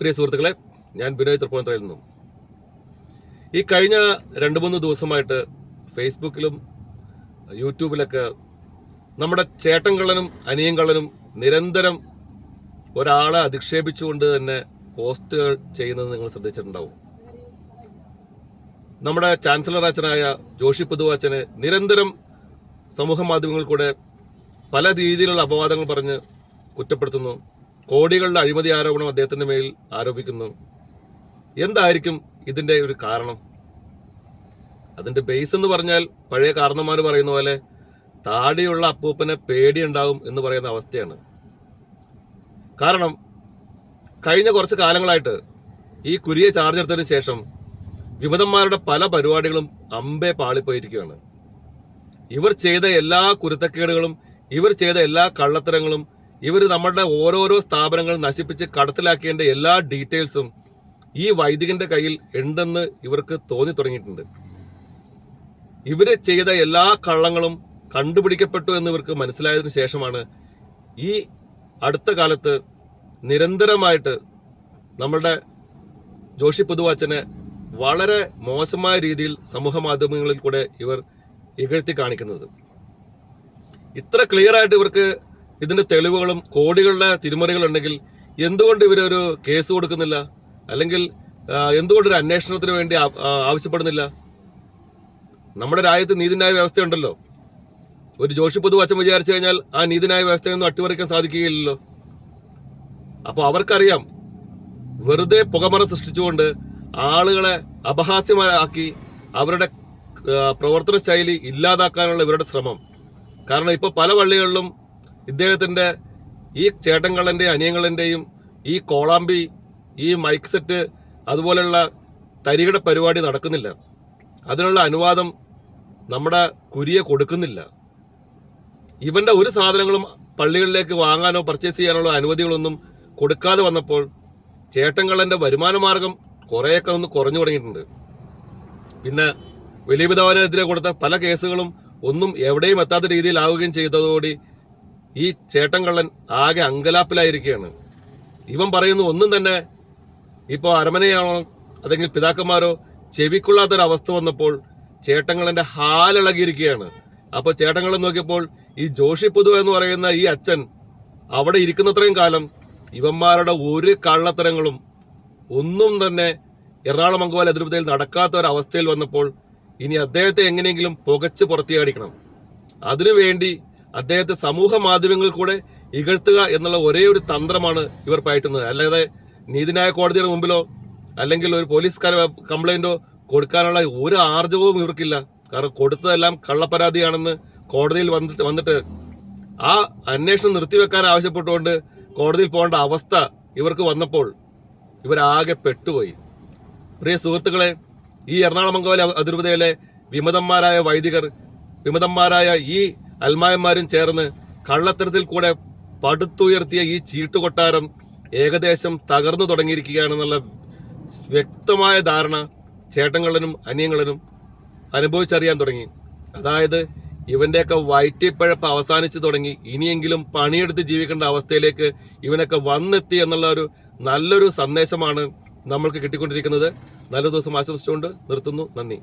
പ്രിയ സുഹൃത്തുക്കളെ ഞാൻ ബിനോയ് തൃപ്പൂണിത്തറയിൽ നിന്നും ഈ കഴിഞ്ഞ രണ്ട് മൂന്ന് ദിവസമായിട്ട് ഫേസ്ബുക്കിലും യൂട്യൂബിലൊക്കെ നമ്മുടെ ചേട്ടൻ കള്ളനും അനിയൻ കള്ളനും നിരന്തരം ഒരാളെ അധിക്ഷേപിച്ചുകൊണ്ട് തന്നെ പോസ്റ്റുകൾ ചെയ്യുന്നത് നിങ്ങൾ ശ്രദ്ധിച്ചിട്ടുണ്ടാവും. നമ്മുടെ ചാൻസലർ അച്ഛനായ ജോഷി പുതുവാച്ചനെ നിരന്തരം സമൂഹ മാധ്യമങ്ങളിൽ കൂടെ പല രീതിയിലുള്ള അപവാദങ്ങൾ പറഞ്ഞ് കുറ്റപ്പെടുത്തുന്നു. കോടികളുടെ അഴിമതി ആരോപണം അദ്ദേഹത്തിന്റെ മേൽ ആരോപിക്കുന്നു. എന്തായിരിക്കും ഇതിന്റെ ഒരു കാരണം? അതിന്റെ ബേസ് എന്ന് പറഞ്ഞാൽ പഴയ കാരണന്മാർ പറയുന്ന പോലെ താടിയുള്ള അപ്പൂപ്പനെ പേടിയുണ്ടാവും എന്ന് പറയുന്ന അവസ്ഥയാണ്. കാരണം കഴിഞ്ഞ കുറച്ച് കാലങ്ങളായിട്ട് ഈ കുരിയെ ചാർജ് എടുത്തതിന് ശേഷം വിമതന്മാരുടെ പല പരിപാടികളും അമ്പെ പാളിപ്പോയിരിക്കുകയാണ്. ഇവർ ചെയ്ത എല്ലാ കുരുത്തക്കേടുകളും ഇവർ ചെയ്ത എല്ലാ കള്ളത്തരങ്ങളും ഇവർ നമ്മുടെ ഓരോരോ സ്ഥാപനങ്ങൾ നശിപ്പിച്ച് കടത്തിലാക്കേണ്ട എല്ലാ ഡീറ്റെയിൽസും ഈ വൈദികന്റെ കയ്യിൽ ഉണ്ടെന്ന് ഇവർക്ക് തോന്നി തുടങ്ങിയിട്ടുണ്ട്. ഇവർ ചെയ്ത എല്ലാ കള്ളങ്ങളും കണ്ടുപിടിക്കപ്പെട്ടു എന്ന് ഇവർക്ക് മനസ്സിലായതിനു ശേഷമാണ് ഈ അടുത്ത കാലത്ത് നിരന്തരമായിട്ട് നമ്മളുടെ ജോഷി പുതുവാച്ചനെ വളരെ മോശമായ രീതിയിൽ സമൂഹ മാധ്യമങ്ങളിൽ കൂടെ ഇവർ ഇകഴ്ത്തി കാണിക്കുന്നത്. ഇത്ര ക്ലിയർ ആയിട്ട് ഇവർക്ക് ഇതിന്റെ തെളിവുകളും കോടികളുടെ തിരിമറികൾ ഉണ്ടെങ്കിൽ എന്തുകൊണ്ട് ഇവരൊരു കേസ് കൊടുക്കുന്നില്ല? അല്ലെങ്കിൽ എന്തുകൊണ്ടൊരു അന്വേഷണത്തിന് വേണ്ടി ആവശ്യപ്പെടുന്നില്ല? നമ്മുടെ രാജ്യത്ത് നീതിന്യായ വ്യവസ്ഥയുണ്ടല്ലോ. ഒരു ജോഷി പൊതുവച്ചം വിചാരിച്ചു കഴിഞ്ഞാൽ ആ നീതിന്യായ വ്യവസ്ഥയൊന്നും അട്ടിമറിക്കാൻ സാധിക്കുകയില്ലല്ലോ. അപ്പോൾ അവർക്കറിയാം വെറുതെ പുകമറ സൃഷ്ടിച്ചുകൊണ്ട് ആളുകളെ അപഹാസ്യമാക്കി അവരുടെ പ്രവർത്തന ശൈലി ഇല്ലാതാക്കാനുള്ള ഇവരുടെ ശ്രമം. കാരണം ഇപ്പോൾ പല പള്ളികളിലും ഇദ്ദേഹത്തിന്റെ ഈ ചേട്ടൻകള്ളന്റെയും അനിയങ്ങളുടെയും ഈ കോളാമ്പി ഈ മൈക്ക് സെറ്റ് അതുപോലെയുള്ള തരികിട പരിപാടി നടക്കുന്നില്ല. അതിനുള്ള അനുവാദം നമ്മുടെ കുരിയെ കൊടുക്കുന്നില്ല. ഇവന്റെ ഒരു സാധനങ്ങളും പള്ളികളിലേക്ക് വാങ്ങാനോ പർച്ചേസ് ചെയ്യാനുള്ള അനുമതികളൊന്നും കൊടുക്കാതെ വന്നപ്പോൾ ചേട്ടൻകളന്റെ വരുമാന മാർഗം കുറേയൊക്കെ ഒന്ന് കുറഞ്ഞു തുടങ്ങിയിട്ടുണ്ട്. പിന്നെ വലിയ പിതാവിനെതിരെ കൊടുത്ത പല കേസുകളും ഒന്നും എവിടെയും എത്താത്ത രീതിയിലാവുകയും ചെയ്തതോടെ ഈ ചേട്ടൻകള്ളൻ ആകെ അങ്കലാപ്പിലായിരിക്കുകയാണ്. ഇവൻ പറയുന്ന ഒന്നും തന്നെ ഇപ്പോൾ അരമനയാണോ അല്ലെങ്കിൽ പിതാക്കന്മാരോ ചെവിക്കൊള്ളാത്തൊരവസ്ഥ വന്നപ്പോൾ ചേട്ടങ്ങളന്റെ ഹാലിളകിയിരിക്കുകയാണ്. അപ്പോൾ ചേട്ടങ്ങളെ നോക്കിയപ്പോൾ ഈ ജോഷി പുതു എന്ന് പറയുന്ന ഈ അച്ഛൻ അവിടെ ഇരിക്കുന്നത്രയും കാലം ഇവന്മാരുടെ ഒരു കള്ളത്തരങ്ങളും ഒന്നും തന്നെ എറണാകുളം അങ്കവാൽ അതിരൂപതയിൽ നടക്കാത്ത ഒരവസ്ഥയിൽ വന്നപ്പോൾ ഇനി അദ്ദേഹത്തെ എങ്ങനെയെങ്കിലും പുകച്ച് പുറത്തിയാടിക്കണം. അതിനുവേണ്ടി അദ്ദേഹത്തെ സമൂഹ മാധ്യമങ്ങളിൽ കൂടെ ഇകഴ്ത്തുക എന്നുള്ള ഒരേ ഒരു തന്ത്രമാണ് ഇവർ പയറ്റുന്നത്. അല്ലാതെ നീതിന്യായ കോടതിയുടെ മുമ്പിലോ അല്ലെങ്കിൽ ഒരു പോലീസ് കംപ്ലൈന്റോ കൊടുക്കാനുള്ള ഒരു ആർജവവും ഇവർക്കില്ല. കാരണം കൊടുത്തതെല്ലാം കള്ളപ്പരാതിയാണെന്ന് കോടതിയിൽ വന്നിട്ട് വന്നിട്ട് ആ അന്വേഷണം നിർത്തിവെക്കാൻ ആവശ്യപ്പെട്ടുകൊണ്ട് കോടതിയിൽ പോകേണ്ട അവസ്ഥ ഇവർക്ക് വന്നപ്പോൾ ഇവരാകെ പെട്ടുപോയി. പ്രിയ സുഹൃത്തുക്കളെ ഈ എറണാകുളം മംഗോല അതിരൂപതയിലെ വിമതന്മാരായ വൈദികർ വിമതന്മാരായ ഈ അൽമായന്മാരും ചേർന്ന് കള്ളത്തരത്തിൽ കൂടെ പടുത്തുയർത്തിയ ഈ ചീട്ടുകൊട്ടാരം ഏകദേശം തകർന്നു തുടങ്ങിയിരിക്കുകയാണെന്നുള്ള വ്യക്തമായ ധാരണ ചേട്ടങ്ങളിലും അനിയങ്ങളിലും അനുഭവിച്ചറിയാൻ തുടങ്ങി. അതായത് ഇവന്റെയൊക്കെ വയറ്റിപ്പഴപ്പ് അവസാനിച്ചു തുടങ്ങി. ഇനിയെങ്കിലും പണിയെടുത്ത് ജീവിക്കേണ്ട അവസ്ഥയിലേക്ക് ഇവനൊക്കെ വന്നെത്തി എന്നുള്ള ഒരു നല്ലൊരു സന്ദേശമാണ് നമ്മൾക്ക് കിട്ടിക്കൊണ്ടിരിക്കുന്നത്. നല്ല ദിവസം ആശംസിച്ചുകൊണ്ട് നിർത്തുന്നു. നന്ദി.